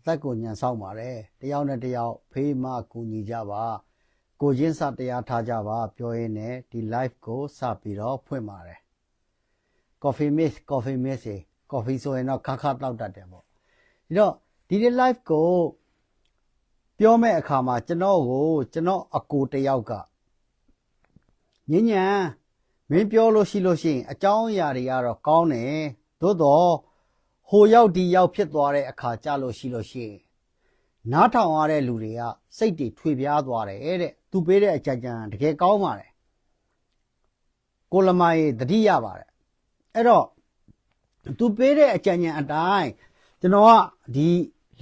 အသက်ကိုညံဆောင်ပါတယ်တယောက်နဲ့တယောက်ဖေးမကူညီကြပါကိုချင်းစတရားထားကြပါပြောရင်းနဲ့ဒီ live ကိုစပြီးတော့ဖွင့်ပါတယ် coffee miss coffee miss ရေ coffee ဆိုရင်တော့ခါခါတောက်တတ်တယ်ပေါ့ဒီတော့ဒီဒီ live ကိုပြောမဲ့အခါမှာကျွန်တော်ကိုကျွန်တော်အကိုတယောက်ကညဉ့်ညံမင်းပြောလို့ရှိလို့ရှိရင်အကြောင်းအရာတွေကတော့ကောင်းတယ်သို့တော့ ဟိုရောက်ဒီရောက်ဖြစ်သွားတဲ့အခါကြလို့ရှိလို့ရှိရင်နားထောင်ရတဲ့လူတွေကစိတ်တွေထွေပြားသွားတယ်တဲ့သူပေးတဲ့အကြံဉာဏ်တကယ်ကောင်းပါတယ်ကိုလမိုင်းတတိရပါတယ်အဲ့တော့သူပေးတဲ့အကြံဉာဏ်အတိုင်းကျွန်တော်ကဒီ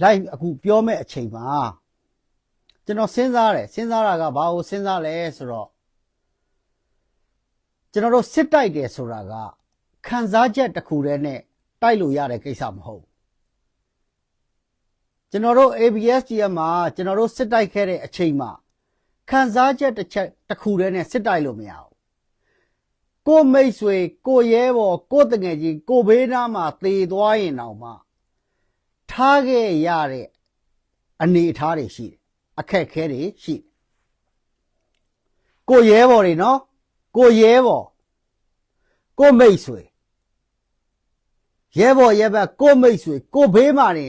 live အခုပြောမဲ့အချိန်မှာကျွန်တော်စဉ်းစားတယ်စဉ်းစားတာကဘာကိုစဉ်းစားလဲဆိုတော့ကျွန်တော်တို့စစ်တိုက်တယ်ဆိုတာကခံစားချက်တစ်ခုတည်းနဲ့ တိုက်လို့ရတဲ့ကိစ္စမဟုတ်ဘူးကျွန်တော်တို့ ABSDM မှာကျွန်တော်တို့စစ်တိုက်ခဲ့တဲ့အချိန်မှာခံစားချက်တစ်ချက်တစ်ခုတည်းနဲ့စစ်တိုက်လို့မရဘူးကိုမိတ်ဆွေကိုရဲဘော်ကိုတငယ်ချင်းကိုဘေးနားမှာသေသွားရင်တောင်မှထားခဲ့ရတဲ့အနေအထားတွေရှိတယ်အခက်အခဲတွေရှိတယ်ကိုရဲဘော်တွေနော်ကိုရဲဘော်ကိုမိတ်ဆွေ ရဲဘော်ရဲဘက်ကိုမိတ်ဆွေကိုဘေးမှာနေ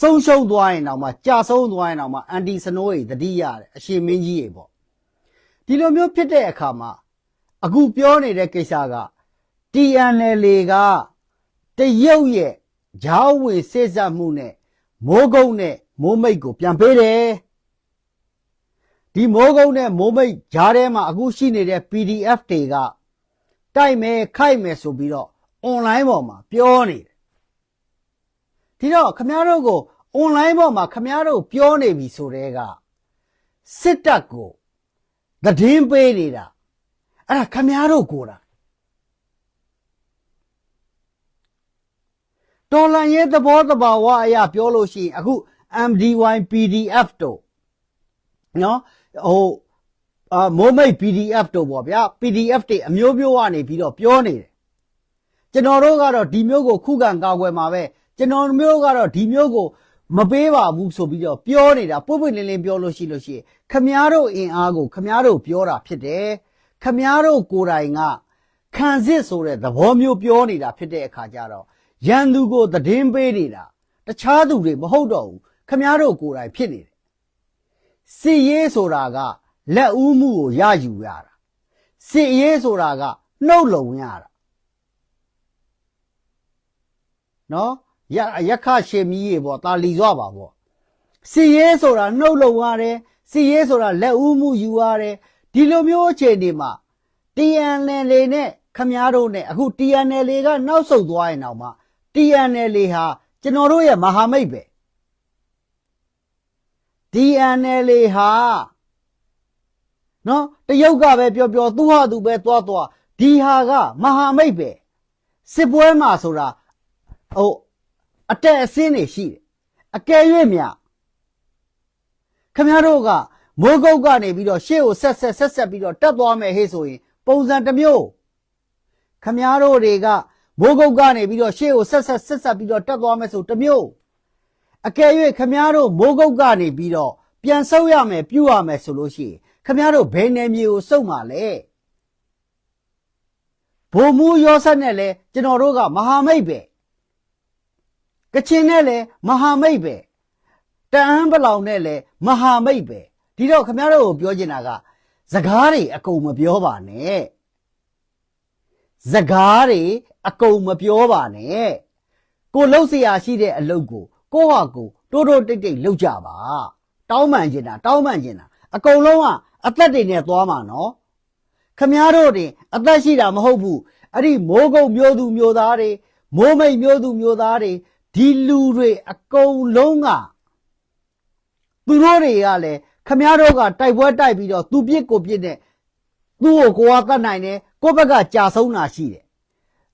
ဆုံးရှုံးသွားရင်တော့မှကြာဆုံးသွားရင်တော့မှအန်တီစနိုးတွေတတိရတယ်အရှင်မင်းကြီးတွေပေါ့ဒီလိုမျိုးဖြစ်တဲ့အခါမှာအခုပြောနေတဲ့ကိစ္စက TNL ကတရုတ်ရဲ့ဂျားဝင်စစ်စပ်မှုနဲ့မိုးကုတ်နဲ့မိုးမိတ်ကိုပြန်ပေးတယ်ဒီမိုးကုတ်နဲ့မိုးမိတ်ဂျားထဲမှာအခုရှိနေတဲ့ PDF တွေကတိုက်မယ်ခိုက်မယ်ဆိုပြီးတော့ online ပေါ်မှာပြောနေတယ်ဒီတော့ခမည်းတော်ကို online ပေါ်မှာခမည်းတော်ပြောနေပြီဆိုတဲ့ကစစ်တပ်ကိုသတင်းပေးနေတာအဲ့ဒါခမည်းတော်ကိုတာတော်လန်ရဲ့သဘောတဘာဝအရာပြောလို့ရှိရင်အခု MDY PDF တို့နော်ဟိုအာမိုးမိတ် PDF တို့ပေါ့ဗျာ PDF တွေအမျိုးမျိုးကနေပြီးတော့ပြောနေတယ် ကျွန်တော်တို့ကတော့ဒီမျိုးကိုခုခံကာကွယ်မှာပဲကျွန်တော်မျိုးကတော့ဒီမျိုးကိုမပေးပါဘူးဆိုပြီးတော့ပြောနေတာပွပွလင်းလင်းပြောလို့ရှိလို့ရှိရင်ခမားတို့အင်အားကိုခမားတို့ပြောတာဖြစ်တယ်ခမားတို့ကိုယ်တိုင်ကခံစစ်ဆိုတဲ့သဘောမျိုးပြောနေတာဖြစ်တဲ့အခါကျတော့ရန်သူကိုသတင်းပေးနေတာတခြားသူတွေမဟုတ်တော့ဘူးခမားတို့ကိုယ်တိုင်ဖြစ်နေတယ်စစ်ရေးဆိုတာကလက်ဦးမှုကိုရယူရတာစစ်ရေးဆိုတာကနှုတ်လုံရတာ နော်ရရခရှင်မီးရေပေါ့တာလီစွာပါပေါ့စီရဲဆိုတာနှုတ်လုံရတယ်စီရဲဆိုတာလက်ဦးမှုယူရတယ်ဒီလိုမျိုးအခြေအနေမှာ TNL နဲ့ခမားတို့နဲ့အခု TNL ကနောက်ဆုတ်သွားရင်တော့မှ TNL ဟာကျွန်တော်တို့ရဲ့မဟာမိတ်ပဲ TNL ဟာနော်တရုတ်ကပဲပြောပြောသူဟာသူပဲသွားသွားဒီဟာကမဟာမိတ်ပဲစစ်ပွဲမှာဆိုတာ ဟိုအတက်အစင်းတွေရှိတယ်အကယ်၍မြခမရတို့ကမိုးကုတ်ကနေပြီးတော့ရှေ့ကိုဆက်ဆက်ဆက်ဆက်ပြီးတော့တက်သွားမယ်ဟေ့ဆိုရင် ပုံစံတစ်မျိုးခမရတို့တွေကမိုးကုတ်ကနေပြီးတော့ရှေ့ကိုဆက်ဆက်ဆက်ဆက်ပြီးတော့တက်သွားမယ်ဆိုတစ်မျိုးအကယ်၍ခမရတို့မိုးကုတ်ကနေပြီးတော့ပြန်ဆုပ်ရမယ်ပြုတ်ရမယ်ဆိုလို့ရှိရင်ခမရတို့ဘယ်နယ်မြေကိုစုပ်မှာလဲဘုံမူရောဆက်နဲ့လဲကျွန်တော်တို့ကမဟာမိတ်ပဲ ကချင်နဲ့လည်းမဟာမိတ်ပဲတအန်းပလောင်နဲ့လည်းမဟာမိတ်ပဲဒီတော့ခင်ဗျားတို့ကိုပြောချင်တာကစကားတွေအကုန်မပြောပါနဲ့စကားတွေအကုန်မပြောပါနဲ့ကိုလှုပ်เสียရှိတဲ့အလုပ်ကိုကိုဟာကိုတိုးတိုးတိတ်တိတ်လှုပ်ကြပါတောင်းပန်ကျင်တာတောင်းပန်ကျင်တာအကုန်လုံးကအသက်တွေနဲ့သွားမှာနော်ခမားတို့တင်အသက်ရှိတာမဟုတ်ဘူးအဲ့ဒီမိုးကုတ်မျိုးသူမျိုးသားတွေမိုးမိတ်မျိုးသူမျိုးသားတွေ ဒီလူတွေအကုန်လုံးကသူတို့တွေကလည်းခမည်းတော်ကတိုက်ပွဲတိုက်ပြီးတော့သူပြစ်ကိုပြစ်နဲ့သူ့ကိုကိုကတတ်နိုင်တယ်ကိုဘက်ကကြာဆုံးတာရှိတယ်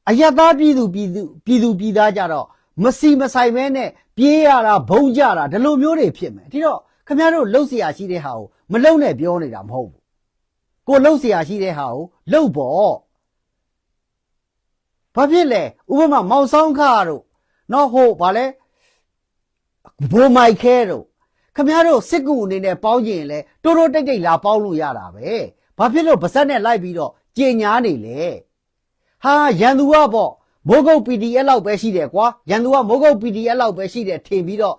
အယက်သားပြည်သူပြည်သူပြည်သူပြည်သားကြတော့မစီမဆိုင်မဲနဲ့ပြေးရတာဘုံကြတာဒီလိုမျိုးတွေဖြစ်မယ်ဒီတော့ခမည်းတော်လှုပ်เสียရှိတဲ့ဟာကိုမလှုပ်နဲ့ပြောနေတာမဟုတ်ဘူးကိုလှုပ်เสียရှိတဲ့ဟာကိုလှုပ်ပေါ့ဘာဖြစ်လဲဥပမာမောင်ဆောင်ခါတို့ နော်ဟိုဗာလဲဘိုးမိုက်ခဲတို့ခမရတို့စစ်ကူအနေနဲ့ပေါင်းကျင်ရင်လဲတိုးတိုးတိတ်တိတ်လာပေါင်းလို့ရတာပဲဘာဖြစ်လို့ဗစက်နဲ့လိုက်ပြီးတော့ကြင်ညာနေလဲဟာရန်သူကပေါ့မိုးကုတ် PDF လောက်ပဲရှိတယ်ကွာရန်သူကမိုးကုတ် PDF လောက်ပဲရှိတယ်ထင်ပြီးတော့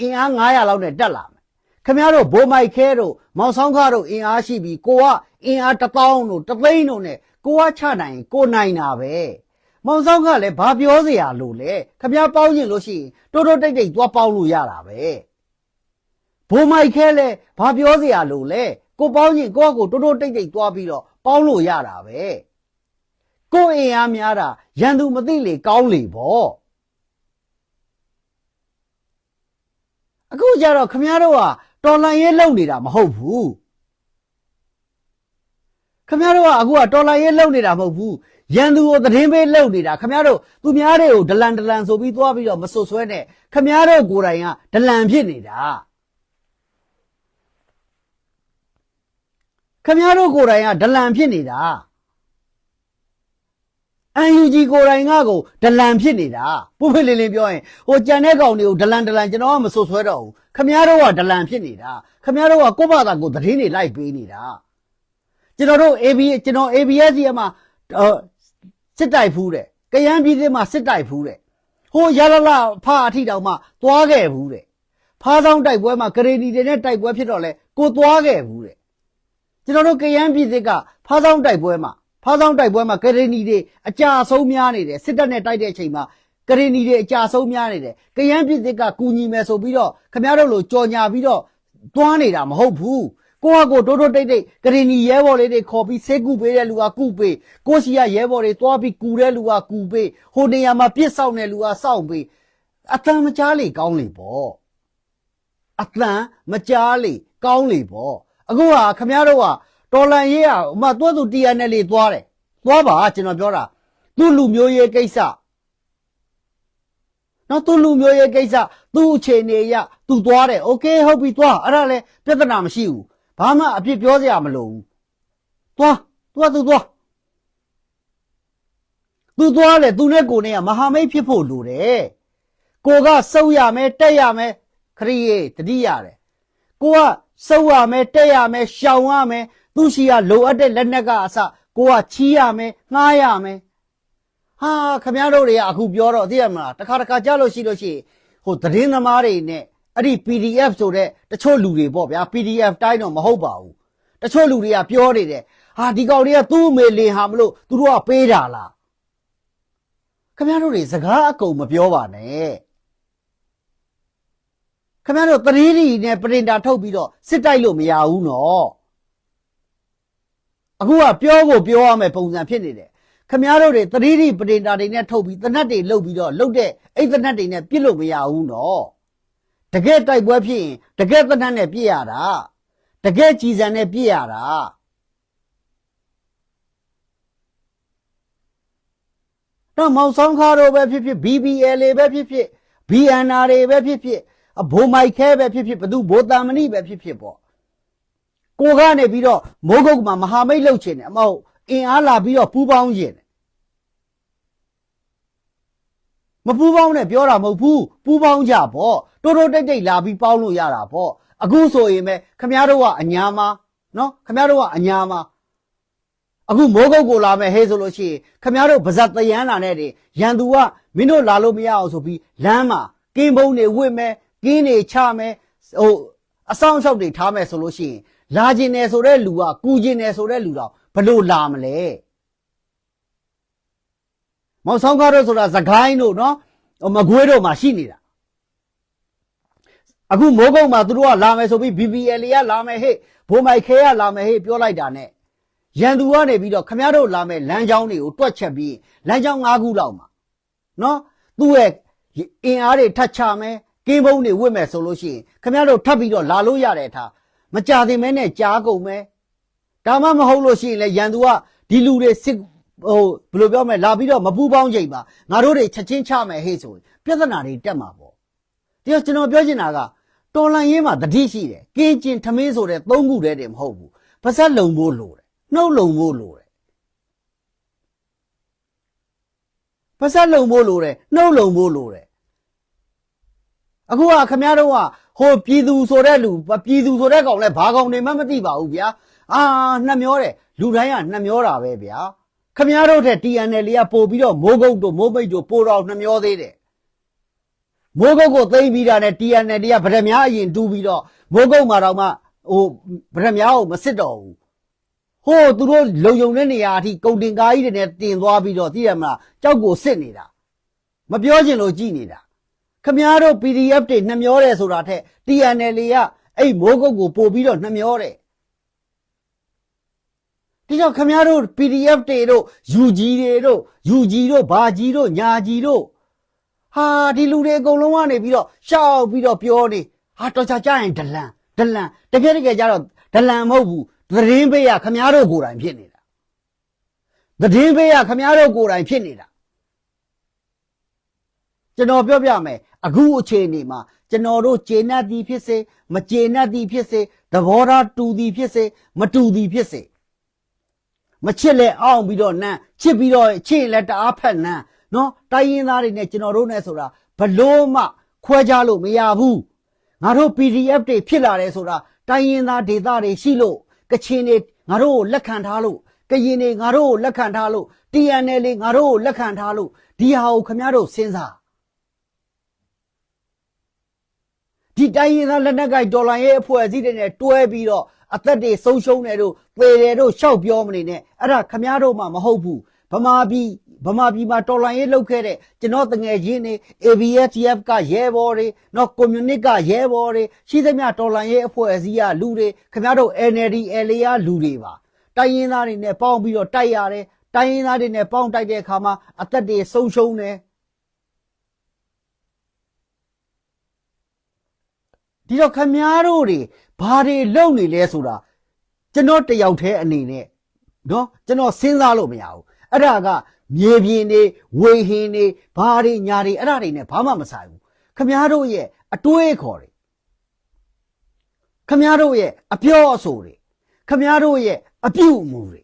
အင်အား900လောက်နဲ့တက်လာမယ်ခမရတို့ဘိုးမိုက်ခဲတို့မောင်ဆောင်ခါတို့အင်အားရှိပြီးကိုကအင်အား1000တို့တသိန်းတို့နဲ့ကိုကချနိုင်ရင်ကိုနိုင်တာပဲ မောင်ဆောင်ကလည်းဘာပြောစရာလို့လဲခမည်းပေါင်းရင်လို့ရှိရင်တိုးတိုးတိတ်တိတ်သွားပေါင်းလို့ရတာပဲဘိုးမိုက်ခဲလဲဘာပြောစရာလို့လဲကိုပေါင်းရင်ကိုကကိုတိုးတိုးတိတ်တိတ်သွားပြီးတော့ပေါင်းလို့ရတာပဲကိုအင်အားများတာရန်သူမသိလေကောင်းလေပေါ့အခုကြတော့ခမည်းတော်ကတော်လန်ရေးလုပ်နေတာမဟုတ်ဘူးခမရတို့ကအခုကတော်လိုင်းရဲလုံနေတာမဟုတ်ဘူး ရန်သူကိုသတင်းပေးလုံနေတာခမရတို့သူများတွေကိုဒလန်ဒလန်ဆိုပြီးသွားပြီးတော့မဆွဆွဲနဲ့ခမရတို့ကိုယ်တိုင်ကဒလန်ဖြစ်နေတာခမရတို့ကိုယ်တိုင်ကဒလန်ဖြစ်နေတာ UNG ကိုယ်တိုင်ကကိုဒလန်ဖြစ်နေတာပုဖိလေးလေးပြောရင်ဟိုကြံတဲ့ကောင်တွေကိုဒလန်ဒလန်ကျွန်တော်ကမဆွဆွဲတော့ဘူးခမရတို့ကဒလန်ဖြစ်နေတာခမရတို့ကကိုယ့်ဘာသာကိုယ်သတင်းတွေလိုက်ပေးနေတာကျွန်တော်တို့ AB ကျွန်တော် ABS ရဲ့မှာဟို စစ်တိုက်ဖူးတယ်ကရန်ပြည်သစ်မှာစစ်တိုက်ဖူးတယ်ဟိုရလလဖာအထိတောင်မှသွားခဲ့ဘူးတဲ့ဖားဆောင်တိုက်ပွဲမှာဂရေဒီတွေနဲ့တိုက်ပွဲဖြစ်တော့လဲကိုသွားခဲ့ဘူးတဲ့ကျွန်တော်တို့ကရန်ပြည်သစ်ကဖားဆောင်တိုက်ပွဲမှာဖားဆောင်တိုက်ပွဲမှာဂရေနီတွေအကြာဆုံးများနေတယ်စစ်တပ်နဲ့တိုက်တဲ့အချိန်မှာဂရေနီတွေအကြာဆုံးများနေတယ်ကရန်ပြည်သစ်ကကူညီမယ်ဆိုပြီးတော့ခမရတို့လိုကြော်ညာပြီးတော့တွန်းနေတာမဟုတ်ဘူး ကိုကကိုတိုးတိုးတိတ်တိတ်ဂရီနီရဲဘော်လေးတွေခေါ်ပြီးဆေးကူပေးတဲ့လူကကူပေးကိုစီကရဲဘော်တွေတွားပြီးကူတဲ့လူကကူပေးဟိုနေရာမှာပြစ်ဆောင်တဲ့လူကစောင့်ပေးအတန်မကြားလေကောင်းလေပေါ့အတန်မကြားလေကောင်းလေပေါ့အခုဟာခမရတို့ကတော်လန်ရေးอ่ะဥမာတွတ်သူတရားနဲ့လေသွားတယ်သွားပါကျွန်တော်ပြောတာသူ့လူမျိုးရေးကိစ္စနော်သူ့လူမျိုးရေးကိစ္စသူ့အခြေအနေရသူသွားတယ်โอเคဟုတ်ပြီသွားအဲ့ဒါလဲပြဿနာမရှိဘူး ဘာမှအပြစ်ပြောစရာမလိုဘူးသွားသွားသူသွားသူသွားလေသူနဲ့ကိုနဲ့ကမဟာမိတ်ဖြစ်ဖို့လိုတယ်ကိုကစုပ်ရမယ်တက်ရမယ်ခရီးရေတတိရတယ်ကိုကစုပ်ရမယ်တက်ရမယ်ရှောင်ရမယ်သူရှိကလိုအပ်တဲ့လက်နက်ကအစကိုကချီးရမယ်ငှားရမယ်ဟာခမည်းတော်တွေကအခုပြောတော့သိရမလားတခါတခါကြားလို့ရှိလို့ရှိရင်ဟိုသတင်းသမားတွေနဲ့ အဲ့ဒီ PDF ဆိုတဲ့တချို့လူတွေပေါ့ဗျာ PDF တိုင်းတော့မဟုတ်ပါဘူးတချို့လူတွေကပြောနေတယ်ဟာဒီကောင်တွေကသူ့အမေလင်ဟာမလို့သူတို့ကပေးတာလားခမည်းတော်တွေစကားအကုန်မပြောပါနဲ့ခမည်းတော်သတိရီနဲ့ပရင်တာထုတ်ပြီးတော့စစ်တိုက်လို့မရဘူးနော်အခုကပြောကိုပြောရမယ်ပုံစံဖြစ်နေတယ်ခမည်းတော်တွေသတိရီပရင်တာတွေနဲ့ထုတ်ပြီးတနတ်တွေလုတ်ပြီးတော့လုတ်တဲ့အဲ့တနတ်တွေနဲ့ပြစ်လို့မရဘူးနော် တကယ်တိုက်ပွဲဖြစ်ရင်တကယ်တနတ်နဲ့ပြစ်ရတာတကယ်ကြည်စံနဲ့ပြစ်ရတာတော့မောင်ဆောင်ခါတို့ပဲဖြစ်ဖြစ် BBL ပဲဖြစ်ဖြစ် BNR တွေပဲဖြစ်ဖြစ်အဘိုးမိုက်ခဲပဲဖြစ်ဖြစ်ဘသူဘိုးတန်မဏိပဲဖြစ်ဖြစ်ပေါ့ကိုကနေပြီးတော့မိုးကုတ်မှာမဟာမိတ်လှုပ်ချင်တယ်အမဟုတ်အင်အားလာပြီးတော့ပူးပေါင်းချင်တယ်မ ပူးပေါင်းနဲ့ပြောတာမဟုတ်ဘူးပူးပေါင်းကြပေါ့တိုးတိုးတိတ်တိတ်လာပြီးပေါင်းလို့ရတာပေါ့အခုဆိုရင်ပဲခမရတို့ကအညာမနော်ခမရတို့ကအညာမအခုမိုးကုတ်ကိုလာမယ်ဟဲ့ဆိုလို့ရှိရင်ခမရတို့ဗဇက်တယန်းလာနဲ့တင်ရန်သူကမင်းတို့လာလို့မရအောင်ဆိုပြီးလမ်းမှာကင်းဘုံတွေဝစ်မယ်ကင်းတွေချမယ်ဟိုအဆောင်အရှောက်တွေထားမယ်ဆိုလို့ရှိရင်လာကျင်တယ်ဆိုတဲ့လူကကူကျင်တယ်ဆိုတဲ့လူတော့ဘလို့လာမလဲ မောင်ဆောင်ကားတို့ဆိုတာသခိုင်းတို့နော်ဟိုမကွေးတို့မှာရှိနေတာအခုမိုးကုတ်မှာသူတို့ကလာမယ်ဆိုပြီး BBL ကလာမယ်ဟဲ့ဘိုးမိုက်ခဲကလာမယ်ဟဲ့ပြောလိုက်တာနဲ့ရန်သူကနေပြီးတော့ခမရတို့လာမယ်လမ်းကြောင်းတွေကိုတွက်ချက်ပြီးလမ်းကြောင်း၅ခုလောက်မှာနော်သူ့ရဲ့အင်အားတွေထတ်ချမယ်ကင်းဘုံတွေဝစ်မယ်ဆိုလို့ရှိရင်ခမရတို့ထပ်ပြီးတော့လာလို့ရတဲ့ထားမကြသင်မဲနဲ့ကြားကုန်မယ်ဒါမှမဟုတ်လို့ရှိရင်လေရန်သူကဒီလူတွေစစ် ဟိုဘယ်လိုပြောမလဲလာပြီးတော့မပူပေါင်းချိန်မှာငါတို့တွေချက်ချင်းချမယ်ဟဲ့ဆိုရင်ပြဿနာတွေတက်မှာပေါ့ဒီတော့ကျွန်တော်ပြောချင်တာကတော်လန်ရေးမှာတတိရှိတယ်ကင်းကျင်ထမင်းဆိုတဲ့သုံးခုတည်းတည်းမဟုတ်ဘူးပါဆက်လုံဖို့လိုတယ်နှုတ်လုံဖို့လိုတယ်ပါဆက်လုံဖို့လိုတယ်နှုတ်လုံဖို့လိုတယ်အခုကခမရတို့ကဟိုပြည်သူဆိုတဲ့လူပြည်သူဆိုတဲ့ကောင်လဲဘာကောင်နေမှမသိပါဘူးဗျာအာနှမျောတယ်လူတိုင်းကနှမျောတာပဲဗျာ ခမရတို့တဲ့ TNL ကပို့ပြီးတော့မိုးကုတ်တို့မိုးမိတ်တို့ပို့တော့နှမျောသေးတယ်မိုးကုတ်ကိုသိမ့်ပြီးတာနဲ့ TNL ကဗရမ ्या အရင်တူးပြီးတော့မိုးကုတ်မှာတော့မှဟိုဗရမ ्या ကိုမစစ်တော့ဘူးဟိုသူတို့လုံယုံတဲ့နေရာအထိကုန်တင်ကားကြီးတွေနဲ့တင်သွားပြီးတော့သိရမလားကြောက်ကိုစစ်နေတာမပြောချင်လို့ကြည်နေတာခမားတို့ PDF တွေနှမျောတယ်ဆိုတာထက် TNL ကအဲ့မိုးကုတ်ကိုပို့ပြီးတော့နှမျောတယ် ဒီတော့ခမားတို့ PDF တွေတို့ UG တွေတို့ UG တို့ဘာကြီးတို့ညာကြီးတို့ဟာဒီလူတွေအကုန်လုံးကနေပြီးတော့ရှောက်ပြီးတော့ပြောနေဟာတော်ချာကြရင်ဒလန်ဒလန်တကယ်တကယ်ကြတော့ဒလန်မဟုတ်ဘူးသတင်းပေးရခမားတို့ကိုယ်တိုင်ဖြစ်နေတာသတင်းပေးရခမားတို့ကိုယ်တိုင်ဖြစ်နေတာကျွန်တော်ပြောပြမယ်အခုအချိန်နေမှာကျွန်တော်တို့ကျေနပ်သည်ဖြစ်စေမကျေနပ်သည်ဖြစ်စေသဘောထားတူသည်ဖြစ်စေမတူသည်ဖြစ်စေ မချစ်လဲအောင်ပြီးတော့နန်းချစ်ပြီးတော့ချစ်ရင်လဲတအားဖက်နန်းနော်တိုင်းရင်းသားတွေနဲ့ကျွန်တော်တို့နဲ့ဆိုတာဘလို့မှခွဲခြားလို့မရဘူးငါတို့ PDF တွေဖြစ်လာတယ်ဆိုတာတိုင်းရင်းသားဒေသတွေရှိလို့ကချင်တွေငါတို့ကိုလက်ခံထားလို့ကရင်တွေငါတို့ကိုလက်ခံထားလို့ TNL တွေငါတို့ကိုလက်ခံထားလို့ဒီဟာကိုခင်ဗျားတို့စဉ်းစားဒီတိုင်းရင်းသားလက်နက်ကိုက်ဒေါ်လာရဲ့အဖွဲ့အစည်းတွေနဲ့တွဲပြီးတော့ အသက်တွေဆုံးရှုံးတယ်တို့သေတယ်တို့ရှောက်ပြောမနေနဲ့အဲ့ဒါခမားတို့မှမဟုတ်ဘူးဗမာပြည်ဗမာပြည်မှာတော်လိုင်းရေးလုပ်ခဲ့တဲ့ကျွန်တော်တငယ်ချင်းတွေ ABSTF ကရဲဘော်တွေနော်ကွန်မြူနစ်ကရဲဘော်တွေရှိသမျှတော်လိုင်းရေးအဖွဲ့အစည်းကလူတွေခမားတို့ NLD LA ကလူတွေပါတိုင်းရင်းသားတွေနဲ့ပေါင်းပြီးတော့တိုက်ရတယ်တိုင်းရင်းသားတွေနဲ့ပေါင်းတိုက်တဲ့အခါမှာအသက်တွေဆုံးရှုံးတယ်ဒီတော့ခမားတို့တွေ ဘာတွေလုပ်နေလဲဆိုတာကျွန်တော်တယောက်တည်းအနေနဲ့နော်ကျွန်တော်စဉ်းစားလို့မရဘူးအဲ့ဒါကမြေပြင်တွေဝေဟင်တွေဘာတွေညာတွေအဲ့ဒါတွေနဲ့ဘာမှမဆိုင်ဘူးခမားတို့ရဲ့အတွေးခေါ်တွေခမားတို့ရဲ့အပြောအဆိုတွေခမားတို့ရဲ့အပြုအမူတွေ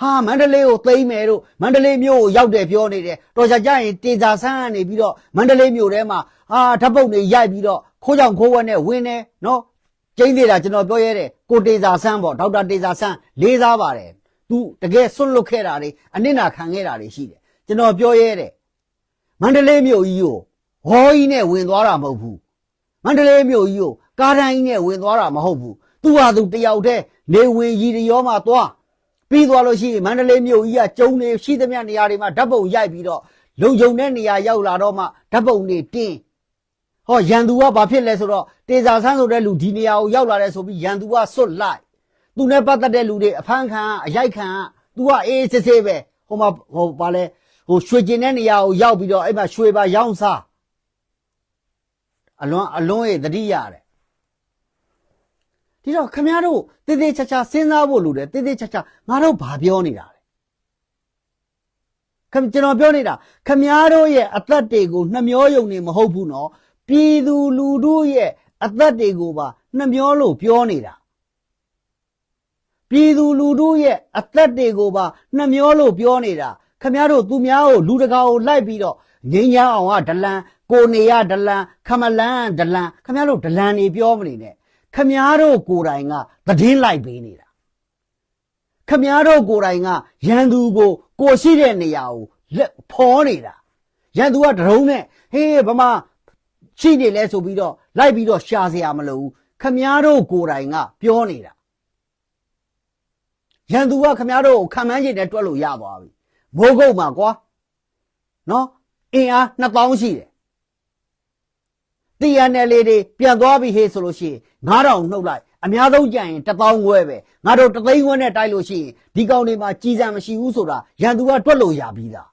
ဟာမန္တလေးကိုသိမ်းမယ်တို့မန္တလေးမြို့ကိုရောက်တယ်ပြောနေတယ်တော်ကြကြရင်တေစာဆန်းကနေပြီးတော့မန္တလေးမြို့ထဲမှာဟာဓာတ်ပုတ်တွေရိုက်ပြီးတော့ခိုးကြောင်ခိုးဝက်နဲ့ဝင်တယ်နော်ကျင်းသေးတာကျွန်တော်ပြောရဲတယ်ကိုတေစာဆန်းပေါ့ဒေါက်တာတေစာဆန်းလေးစားပါတယ်သူတကယ်ဆွတ်လွတ်ခဲ့တာတွေအနစ်နာခံခဲ့တာတွေရှိတယ်ကျွန်တော်ပြောရဲတယ်မန္တလေးမြို့ကြီးကိုဟောကြီးနဲ့ဝင်သွားတာမဟုတ်ဘူးမန္တလေးမြို့ကြီးကိုကားတိုင်းကြီးနဲ့ဝင်သွားတာမဟုတ်ဘူးသူဟာသူတယောက်တည်းနေဝင်ရီတရောမှသွား ပြီးသွားလို့ရှိရင်မန္တလေးမြို့ကြီးကကျုံနေရှိသမျှနေရာတွေမှာဓာတ်ပုံရိုက်ပြီးတော့လုံခြုံတဲ့နေရာရောက်လာတော့မှဓာတ်ပုံတွေတင်းဟောရန်သူကဘာဖြစ်လဲဆိုတော့တေစာဆန်းဆိုတဲ့လူဒီနေရာကိုရောက်လာတယ်ဆိုပြီးရန်သူကစွတ်လိုက်သူနဲ့ပတ်သက်တဲ့လူတွေအဖမ်းခံအရိုက်ခံသူကအေးစစ်စစ်ပဲဟိုမှာဟိုဘာလဲဟိုရွှေကျင်တဲ့နေရာကိုရောက်ပြီးတော့အဲ့မှာရွှေပါရောင်းစားအလွန်အလွန်ရဲ့တတိရတယ် ဒီတော့ခမရတို့တည်တည်ချာချာစဉ်းစားဖို့လိုတယ်တည်တည်ချာချာငါတို့ဘာပြောနေတာလဲခမကျွန်တော်ပြောနေတာခမရတို့ရဲ့အသက်တွေကိုနှမျောယုံနေမဟုတ်ဘူးနော်ပြည်သူလူထုရဲ့အသက်တွေကိုပါနှမျောလို့ပြောနေတာပြည်သူလူထုရဲ့အသက်တွေကိုပါနှမျောလို့ပြောနေတာခမရတို့သူများကိုလူတကာကိုလိုက်ပြီးတော့ငိမ့်ချအောင်ကဒလန်ကိုနေရဒလန်ခမလန်ဒလန်ခမရတို့ဒလန်နေပြောမနေနဲ့ ခမားတို့ကိုယ်တိုင်ကသတင်းလိုက်ပေးနေတာခမားတို့ကိုယ်တိုင်ကရန်သူကိုကိုရှိတဲ့နေရာကိုလက်ဖော်နေတာရန်သူကဒရုံးနဲ့ဟေးဗမာရှိနေလဲဆိုပြီးတော့လိုက်ပြီးတော့ရှာเสียမလို့ခမားတို့ကိုယ်တိုင်ကပြောနေတာရန်သူကခမားတို့ကိုခံမှန်းကျင်နဲ့တွက်လို့ရသွားပြီမိုးကုတ်မှာကွာနော်အင်အား2000ရှိတယ် TNL တွေပြန်သွားပြီဟေးဆိုလို့ရှိရင် 9000နှုတ်လိုက်အများဆုံးကြံရင်1000ခွဲပဲငါတို့တသိန်းခွဲနဲ့တိုက်လို့ရှိရင်ဒီကောင်တွေမှာကြီးစံမရှိဘူးဆိုတာရန်သူကတွက်လို့ရပြီးသား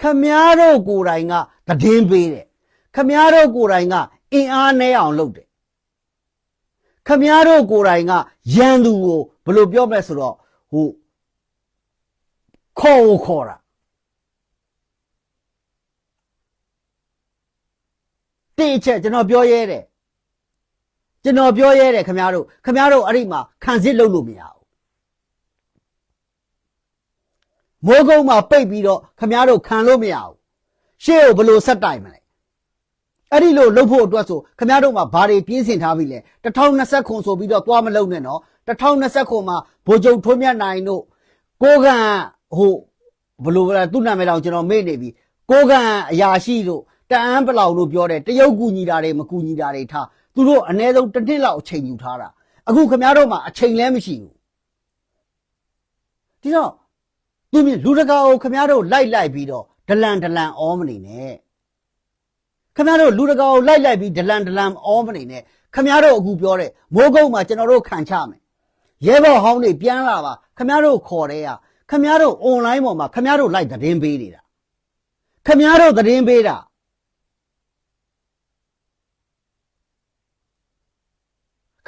ခမားတို့ကိုယ်တိုင်ကသတင်းပေးတယ်ခမားတို့ကိုယ်တိုင်ကအင်အားနဲ့အောင်လုပ်တယ်ခမားတို့ကိုယ်တိုင်ကရန်သူကိုဘယ်လိုပြောမလဲဆိုတော့ဟိုခေါ်ကိုခေါ်တာတိအချက်ကျွန်တော်ပြောရဲတယ် ကျွန်တော်ပြောရဲတယ်ခင်ဗျားတို့ခင်ဗျားတို့အဲ့ဒီမှာခံစစ်လုပ်လို့မရဘူးမိုးကုန်းမှာပိတ်ပြီးတော့ခင်ဗျားတို့ခံလို့မရဘူးရှေ့ကိုဘယ်လိုဆက်တိုင်မလဲအဲ့ဒီလိုလှုပ်ဖို့အတွက်ဆိုခမရတို့မှာဘာတွေပြင်းစင်ထားပြီလဲ2020ခုဆိုပြီးတော့သွားမလုံးနဲ့နော်2020ခုမှာဗိုလ်ချုပ်ထွန်းမြတ်နိုင်တို့ကိုကန်ဟိုဘယ်လိုလဲသူ့နာမည်တော့ကျွန်တော်မေ့နေပြီကိုကန်အရာရှိတို့တအန်းပလောင်တို့ပြောတယ်တရုတ်ကူညီတာတွေမကူညီတာတွေထား သူတို့အ ਨੇ ဆုံးတစ်နှစ်လောက်အချိန်ယူထားတာအခုခမရတို့မှာအချိန်လည်းမရှိဘူးဒီတော့သူမြင်လူတကာကိုခမရတို့လိုက်လိုက်ပြီးတော့ဒလန်ဒလန်အောမနေနဲ့ခမရတို့လူတကာကိုလိုက်လိုက်ပြီးဒလန်ဒလန်အောမနေနဲ့ခမရတို့အခုပြောတဲ့မိုးကုတ်မှာကျွန်တော်တို့ခံချမယ်ရဲဘော်ဟောင်းတွေပြန်လာပါခမရတို့ခေါ်တဲ့ရခမရတို့ online ပေါ်မှာခမရတို့လိုက်သတင်းပေးနေတာခမရတို့သတင်းပေးတာ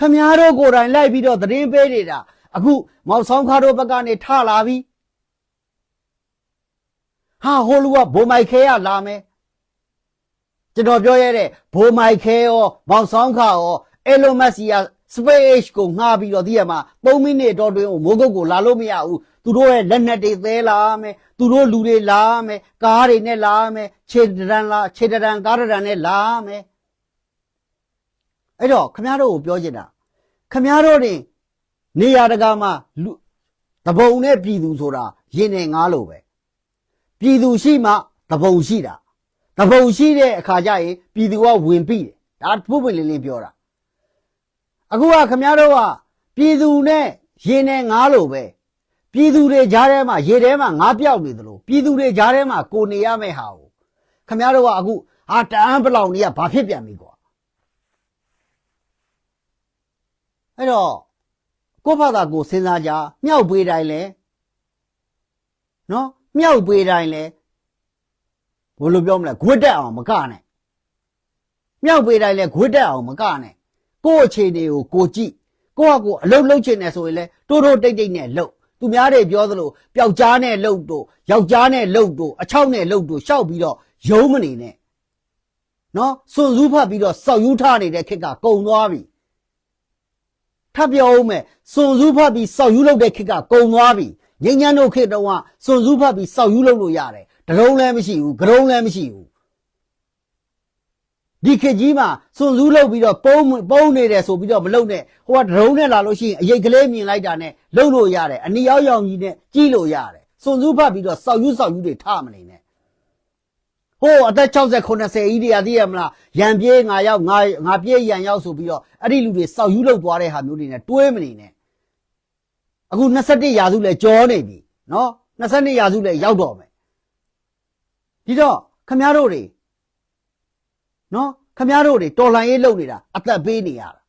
ခမရတို့ကိုယ်တိုင်လိုက်ပြီးတော့သတင်းပေးနေတာအခုမောင်ဆောင်ခါတို့ဘက်ကနေထလာပြီဟာဟိုလူကဘိုမိုက်ခဲရလာမယ်ကျွန်တော်ပြောရတဲ့ဘိုမိုက်ခဲရောမောင်ဆောင်ခါရောအယ်လိုမက်ဆီယာ space ကိုငှားပြီးတော့ဒီရမှာ3မိနစ်တော့တွင်းကိုမိုးကုတ်ကိုလာလို့မရဘူးသူတို့ရဲ့လက်နက်တွေသဲလာမယ်သူတို့လူတွေလာမယ်ကားတွေနဲ့လာမယ်ခြေတရန်လာခြေတရန်ကားတရန်နဲ့လာမယ် အဲ့တော့ခမရတို့ကိုပြောချင်တာခမရတို့တွေနေရာတကာမှာလူတပုံနဲ့ပြည်သူဆိုတာရင်နဲ့ငားလို့ပဲပြည်သူရှိမှတပုံရှိတာတပုံရှိတဲ့အခါကျရင်ပြည်သူကဝင်ပြီတယ်ဒါပုပ်ပွင့်လင်းလင်းပြောတာအခုကခမည်းတော်ကပြည်သူနဲ့ရင်နဲ့ငားလို့ပဲပြည်သူတွေကြားထဲမှာရေထဲမှာငားပြောက်နေသလိုပြည်သူတွေကြားထဲမှာကိုနေရမယ့်ဟာကိုခမည်းတော်ကအခုဟာတန်းပလောင်ကြီးကဘာဖြစ်ပြန်ပြီကွာ အဲ့တော့ကိုယ့်ဘာသာကိုယ်စဉ်းစားကြမြောက်ပေးတိုင်းလဲနော်မြောက်ပေးတိုင်းလဲဘယ်လိုပြောမလဲဂွတ်တက်အောင်မကနဲ့မြောက်ပေးတိုင်းလဲဂွတ်တက်အောင်မကနဲ့ကိုယ့်အခြေအနေကိုကိုကြည့်ကိုယ့်ဟာကိုယ်အလုံးလုံးချင်တယ်ဆိုရင်လဲတိုးတိုးတိတ်တိတ်နဲ့လှုပ်သူများတွေပြောသလိုပျောက်ကြားနဲ့လှုပ်တို့ယောက်ျားနဲ့လှုပ်တို့အချောက်နဲ့လှုပ်တို့ရှောက်ပြီးတော့ယုံမနေနဲ့နော်စွန်စူးဖတ်ပြီးတော့စောက်ယူထားနေတဲ့ခက်ကကုံသွားပြီ ထပ်ပြောဦးမယ်စွန်စူးဖတ်ပြီးစောက်ယူလုပ်တဲ့ခက်ကကုံသွားပြီငိမ့်ညမ်းတို့ခေတ်တုန်းကစွန်စူးဖတ်ပြီးစောက်ယူလုပ်လို့ရတယ်ဒရုံးလည်းမရှိဘူးဂရုံးလည်းမရှိဘူးဒီခေတ်ကြီးမှာစွန်စူးလုပ်ပြီးတော့ပုံးပုံးနေတယ်ဆိုပြီးတော့မလုပ်နဲ့ဟိုကဒရုံးနဲ့လာလို့ရှိရင်အရိတ်ကလေးမြင်လိုက်တာနဲ့လုပ်လို့ရတယ်အနီရောက်ရောင်ကြီးနဲ့ကြီးလို့ရတယ်စွန်စူးဖတ်ပြီးတော့စောက်ယူစောက်ယူတွေထားမနေနဲ့ ဟိုအသက်60 90ကြီးတွေကသိရမလားရံပြေးငါရောက်ငါငါပြေးရံရောက်ဆိုပြီးတော့အဲ့ဒီလူတွေစောက်ယူလုပ်သွားတဲ့ဟာမျိုးတွေနဲ့တွဲမနေနဲ့အခု21ရာစုလဲကြောနေပြီနော်22ရာစုလဲရောက်တော့မယ်ဒီတော့ခမည်းတော်တွေနော်ခမည်းတော်တွေတော်လှန်ရေးလုပ်နေတာအသက်ပေးနေရတာ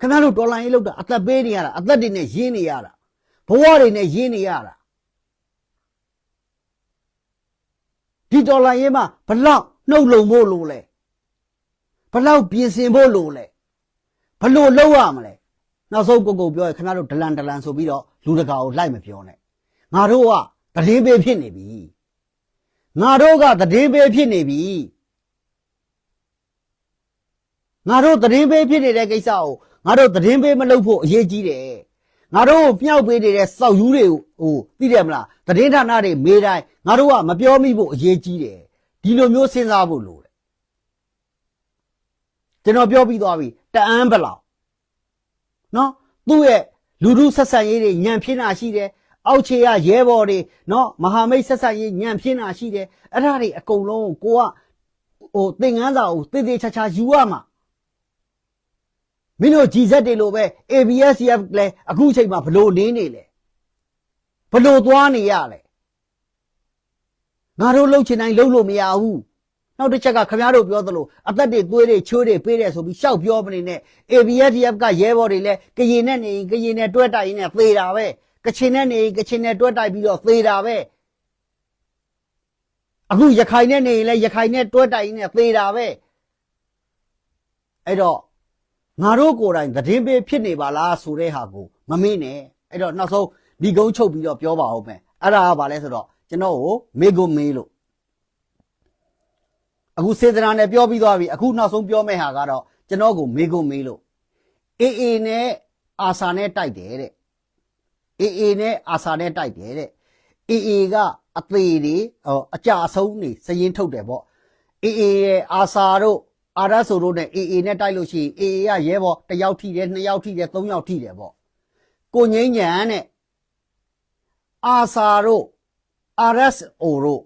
ခမည်းတော်တော်လှန်ရေးလုပ်တာအသက်ပေးနေရတာအသက်တွေနဲ့ရင်းနေရတာဘဝတွေနဲ့ရင်းနေရတာ ဒီတော်လှန်ရေးမှာဘလောက်နှုတ်လုံဖို့လိုလဲဘလောက်ပြင်ဆင်ဖို့လိုလဲဘလို့လုပ်ရမလဲနောက်ဆုံးကိုကိုပြောရခမည်းတော်ဒလန်ဒလန်ဆိုပြီးတော့လူတကာကိုလိုက်မပြောနဲ့ငါတို့ကတည်င်းပေးဖြစ်နေပြီငါတို့ကသတင်းပေးဖြစ်နေပြီငါတို့သတင်းပေးဖြစ်နေတဲ့ကိစ္စကိုငါတို့သတင်းပေးမလုပ်ဖို့အရေးကြီးတယ် ငါတို့ကိုမြောက်ပေးနေတဲ့စောက်ယူတွေကိုဟိုသိတယ်မလားသတင်းဌာနတွေမေးတိုင်းငါတို့ကမပြောမိဖို့အရေးကြီးတယ်ဒီလိုမျိုးစဉ်းစားဖို့လိုတယ်ကျွန်တော်ပြောပြီးသွားပြီတအန်းဘလောက်နော်သူ့ရဲ့လူလူဆက်ဆံရေးတွေညံဖြစ်တာရှိတယ်အောက်ခြေကရဲဘော်တွေနော်မဟာမိတ်ဆက်ဆက်ရေးညံဖြစ်တာရှိတယ်အဲ့ဒါတွေအကုန်လုံးကိုကိုကဟိုသင်ငန်းစာကိုတည်တည်ချာချာယူရမှာ မင်းတို့ GZ တွေလိုပဲ ABSF လဲအခုချိန်မှာဘလို့နေနေလဲဘလို့သွားနေရလဲငါတို့လှုပ်ချင်တိုင်းလှုပ်လို့မရဘူးနောက်တစ်ချက်ကခင်ဗျားတို့ပြောသလိုအသက်တွေသွေးတွေချိုးတွေပေးတယ်ဆိုပြီးရှောက်ပြောမနေနဲ့ ABSF ကရဲဘော်တွေလဲကရင်နဲ့နေရင်ကရင်နဲ့တွဲတိုက်ရင်းနဲ့သေတာပဲကချင်နဲ့နေရင်ကချင်နဲ့တွဲတိုက်ပြီးတော့သေတာပဲအခုရခိုင်နဲ့နေရင်လဲရခိုင်နဲ့တွဲတိုက်ရင်းနဲ့သေတာပဲအဲ့တော့ ငါတို့ကိုယ်တိုင်သတင်းပေးဖြစ်နေပါလားဆိုတဲ့ဟာကိုမမေ့နဲ့အဲ့တော့နောက်ဆုံးဒီကုန်းချုပ်ပြီးတော့ပြောပါဦးမယ်အဲ့ဒါကဘာလဲဆိုတော့ကျွန်တော်ကိုမေကိုမေးလို့အခုစေတနာနဲ့ပြောပြီးသွားပြီအခုနောက်ဆုံးပြောမယ့်ဟာကတော့ကျွန်တော်ကိုမေကိုမေးလို့အေးအေးနဲ့အာဆာနဲ့တိုက်တယ်တဲ့အေးအေးနဲ့အာဆာနဲ့တိုက်တယ်တဲ့အေးအေးကအသေးတွေဟောအကြအဆုံးတွေစရင်ထုတ်တယ်ပေါ့အေအေရဲ့အာစာတို့ အာရဆိုတို့နဲ့အေအေနဲ့တိုက်လို့ရှိရင်အေအေကရဲဘော်တစ်ယောက်ထိတယ်နှစ်ယောက်ထိတယ်သုံးယောက်ထိတယ်ပေါ့ကိုငိမ့်ညံနဲ့အာစာတို့ RSO တို့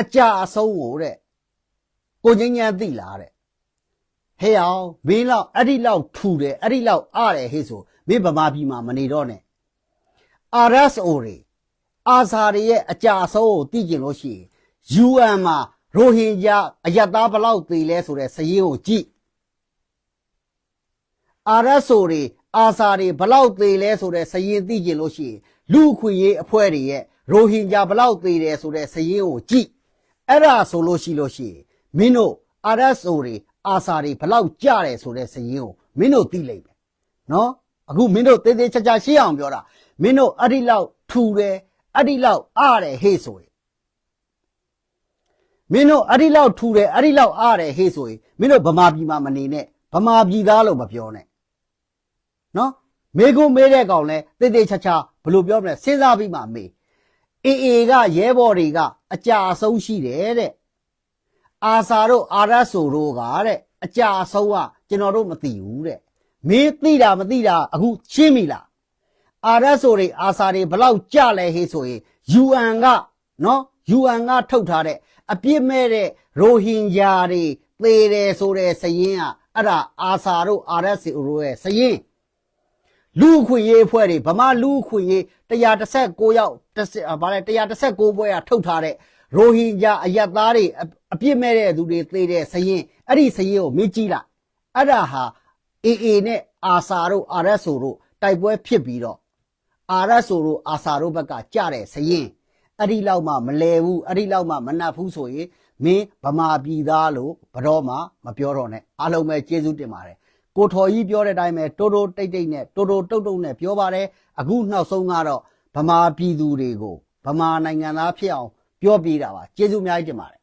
အကြအဆုံးကိုတဲ့ကိုငိမ့်ညံသိလားတဲ့ဟဲ့အောင်မင်းလောက်အဲ့ဒီလောက်ထူတယ်အဲ့ဒီလောက်အားတယ်ဟေ့ဆိုမင်းဗမာပြည်မှာမနေတော့နဲ့ RSO တွေအာစာတွေရဲ့အကြအဆုံးကိုသိကျင်လို့ရှိရင် UN မှာ ရိုဟင်ဂျာအယက်သားဘယ်လောက်သေးလဲဆိုတဲ့စည်ရင်းကိုကြည့် RSO တွေအာစာတွေဘယ်လောက်သေးလဲဆိုတဲ့စည်ရင်းသိကျင်လို့ရှိရင်လူအခွင့်ရေးအဖွဲ့တွေရဲ့ရိုဟင်ဂျာဘယ်လောက်သေးတယ်ဆိုတဲ့စည်ရင်းကိုကြည့်အဲ့ဒါဆိုလို့ရှိလို့ရှိရင်မင်းတို့ RSO တွေအာစာတွေဘယ်လောက်ကြတယ်ဆိုတဲ့စည်ရင်းကိုမင်းတို့သိလိမ့်မယ်နော်အခုမင်းတို့သေးသေးချာချာရှင်းအောင်ပြောတာမင်းတို့အဲ့ဒီလောက်ထူတယ်အဲ့ဒီလောက်အားတယ်ဟေ့ဆိုရင် မင်းတို့အဲ့ဒီလောက်ထူတယ်အဲ့ဒီလောက်အားတယ်ဟေ့ဆိုရင်မင်းတို့ဗမာပြည်မှာမနေနဲ့ဗမာပြည်သားလို့မပြောနဲ့နော်မေကုမေးတဲ့ကောင်လဲတိတ်တိတ်ချာချာဘယ်လိုပြောမလဲစဉ်းစားပြီးမှမေးအေအေကရဲဘော်တွေကအကြအဆုံးရှိတယ်တဲ့အာစာတို့အာရဆိုတို့ကတဲ့အကြအဆုံးကကျွန်တော်တို့မသိဘူးတဲ့မင်းသိတာမသိတာအခုရှင်းပြီလားအာရဆိုတွေအာစာတွေဘလောက်ကြလဲဟေးဆိုရင် UN ကနော် UN ကထုတ်ထားတဲ့ အပြစ်မဲ့တဲ့ရိုဟင်ဂျာတွေသေတယ်ဆိုတဲ့စည်ရင်ကအဲ့ဒါအာစာတို့ RSC တို့ရဲ့စည်ရင်လူအခွင့်ရေးအဖွဲ့တွေဗမာလူအခွင့်ရေး116ယောက်တစ်ဗါလဲ116ဘွဲကထုတ်ထားတဲ့ရိုဟင်ဂျာအယက်သားတွေအအပြစ်မဲ့တဲ့သူတွေသေတဲ့စည်ရင်အဲ့ဒီစည်ရင်ကိုမေ့ကြည့်လိုက်အဲ့ဒါဟာ AA နဲ့အာစာတို့ RSO တို့တိုက်ပွဲဖြစ်ပြီးတော့အာရဆိုတို့အာစာတို့ဘက်ကကြတဲ့စရင် အဲ့ဒီလောက်မှမလဲဘူးအဲ့ဒီလောက်မှမနှက်ဘူးဆိုရင်မင်းဗမာပြည်သားလို့ဘတော်မှမပြောတော့နဲ့အားလုံးပဲကျေးဇူးတင်ပါတယ်ကိုထော်ကြီးပြောတဲ့အတိုင်းပဲတိုးတိုးတိတ်တိတ်နဲ့တိုးတိုးတုတ်တုတ်နဲ့ပြောပါတယ်အခုနောက်ဆုံးကတော့ဗမာပြည်သူတွေကိုဗမာနိုင်ငံသားဖြစ်အောင်ပြောပြတာပါကျေးဇူးအများကြီးတင်ပါတယ်